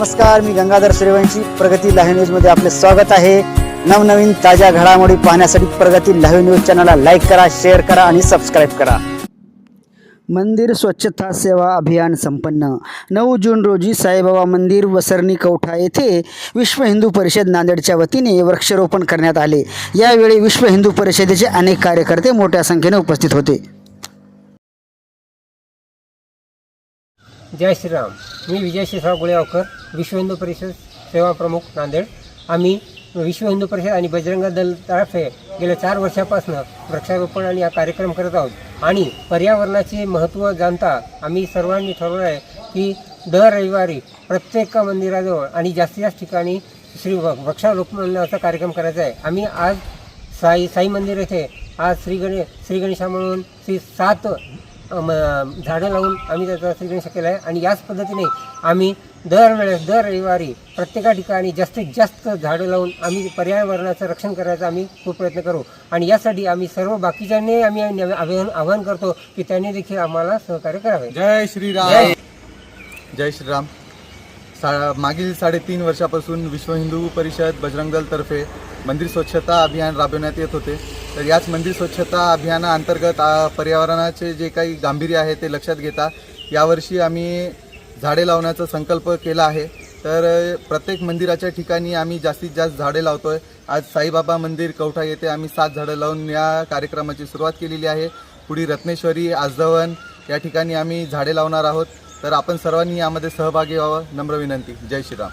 नमस्कार मी गंगाधर सूर्यवंशी प्रगती लाईव्ह न्यूजमध्ये आपले स्वागत आहे. नवनवीन ताज्या घडामोडी पाहण्यासाठी प्रगती लाईव्ह न्यूज चॅनलला लाईक करा शेअर करा आणि सबस्क्राईब करा. मंदिर स्वच्छता सेवा अभियान संपन्न. नऊ जून रोजी साईबाबा मंदिर वसरणी कवठा येथे विश्व हिंदू परिषद नांदेडच्या वतीने वृक्षारोपण करण्यात आले. यावेळी विश्व हिंदू परिषदेचे अनेक कार्यकर्ते मोठ्या संख्येने उपस्थित होते. जय श्रीराम. मी विजय श्रीराव गुळेगावकर विश्व हिंदू परिषद सेवा प्रमुख नांदेड. आम्ही विश्व हिंदू परिषद आणि बजरंग दलतर्फे गेल्या चार वर्षापासून वृक्षारोपण आणि हा कार्यक्रम करत आहोत. आणि पर्यावरणाचे महत्त्व जाणता आम्ही सर्वांनी ठरवलं आहे की दर रविवारी प्रत्येक मंदिराजवळ आणि जास्तीत जास्त ठिकाणी श्री वृक्षारोपणाचा कार्यक्रम करायचा आहे. आम्ही आज साई साई मंदिर येथे आज श्री गणे श्री गणेशा म्हणून श्री सात झाडं लावून आम्ही त्याचा श्रीगणेश केला आहे. आणि याच पद्धतीने आम्ही दरवेळेस दर रविवारी प्रत्येका ठिकाणी जास्तीत जास्त झाडं लावून आम्ही पर्यावरणाचं रक्षण करायचा आम्ही खूप प्रयत्न करू. आणि यासाठी आम्ही सर्व बाकीच्यांनी आम्ही आव्हान आव्हान करतो की त्यांनी देखील आम्हाला सहकार्य करावे. जय श्रीराम. जय श्रीराम. सा मागील साडेतीन वर्षापासून विश्व हिंदू परिषद बजरंग दलतर्फे मंदिर स्वच्छता अभियान राबवण्यात येत होते. तर याच मंदिर स्वच्छता अभियानाअंतर्गत पर्यावरणाचे जे काही गांभीर्य आहे ते लक्षात घेता यावर्षी आम्ही झाडे लावण्याचा संकल्प केला आहे. तर प्रत्येक मंदिराच्या ठिकाणी आम्ही जास्तीत जास्त झाडे लावतोय. आज साईबाबा मंदिर कवठा येथे आम्ही सात झाडं लावून या कार्यक्रमाची सुरुवात केलेली आहे. पुढे रत्नेश्वरी आजदवन या ठिकाणी आम्ही झाडे लावणार आहोत. तर आपण सर्वांनी यामध्ये सहभागी व्हावं. नम्र विनंती. जय श्रीराम.